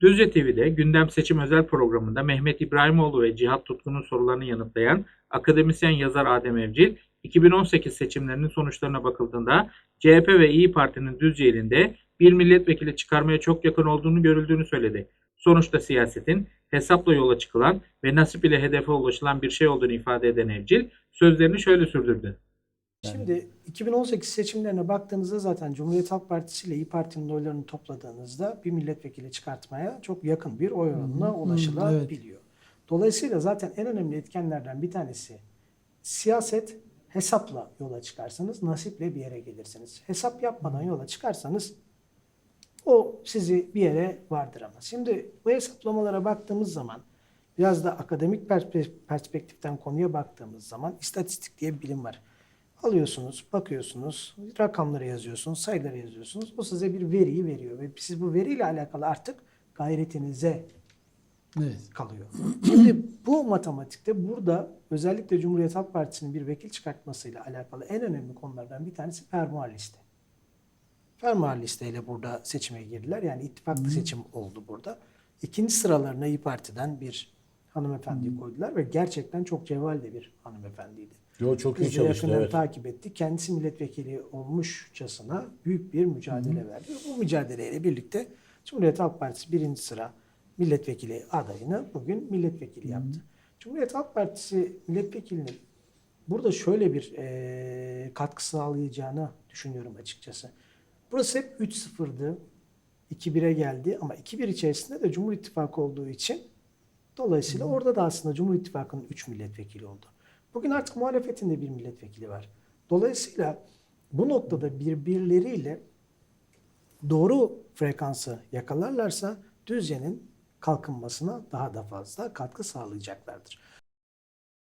Düzce TV'de Gündem Seçim özel programında Mehmet İbrahimoğlu ve Cihat Tutkun'un sorularını yanıtlayan akademisyen yazar Adem Evcil, 2018 seçimlerinin sonuçlarına bakıldığında CHP ve İyi Parti'nin Düzce ilinde bir milletvekili çıkarmaya çok yakın olduğunu görüldüğünü söyledi. Sonuçta siyasetin hesapla yola çıkılan ve nasip ile hedefe ulaşılan bir şey olduğunu ifade eden Evcil, sözlerini şöyle sürdürdü. Şimdi 2018 seçimlerine baktığınızda zaten Cumhuriyet Halk Partisi ile İyi Parti'nin oylarını topladığınızda bir milletvekili çıkartmaya çok yakın bir oy oranına ulaşılabiliyor. Dolayısıyla zaten en önemli etkenlerden bir tanesi siyaset hesapla yola çıkarsanız nasiple bir yere gelirsiniz. Hesap yapmadan yola çıkarsanız o sizi bir yere vardıramaz. Şimdi bu hesaplamalara baktığımız zaman biraz da akademik perspe- perspektiften konuya baktığımız zaman istatistik diye bir bilim var. Alıyorsunuz, bakıyorsunuz, rakamları yazıyorsunuz, sayıları yazıyorsunuz. O size bir veriyi veriyor ve siz bu veriyle alakalı artık gayretinize Evet. kalıyor. Şimdi bu matematikte burada özellikle Cumhuriyet Halk Partisi'nin bir vekil çıkartmasıyla alakalı en önemli konulardan bir tanesi fermuar liste. Fermuar listeyle burada seçime girdiler. Yani ittifaklı seçim oldu burada. İkinci sıralarına İyi Parti'den bir hanımefendi koydular ve gerçekten çok cevval de bir hanımefendiydi. Yo çok iyi Biz de çalıştı yakından evet. takip ettik. Kendisi milletvekili olmuşçasına büyük bir mücadele verdi. Bu mücadeleyle birlikte Cumhuriyet Halk Partisi birinci sıra milletvekili adayını bugün milletvekili yaptı. Cumhuriyet Halk Partisi milletvekilinin burada şöyle bir eee katkı sağlayacağını düşünüyorum açıkçası. Burası hep 3-0'dı. 2-1'e geldi ama 2-1 içerisinde de Cumhur İttifakı olduğu için dolayısıyla orada da aslında Cumhur İttifakı'nın 3 milletvekili oldu. Bugün artık muhalefetin de bir milletvekili var. Dolayısıyla bu noktada birbirleriyle doğru frekansı yakalarlarsa Düzce'nin kalkınmasına daha da fazla katkı sağlayacaklardır.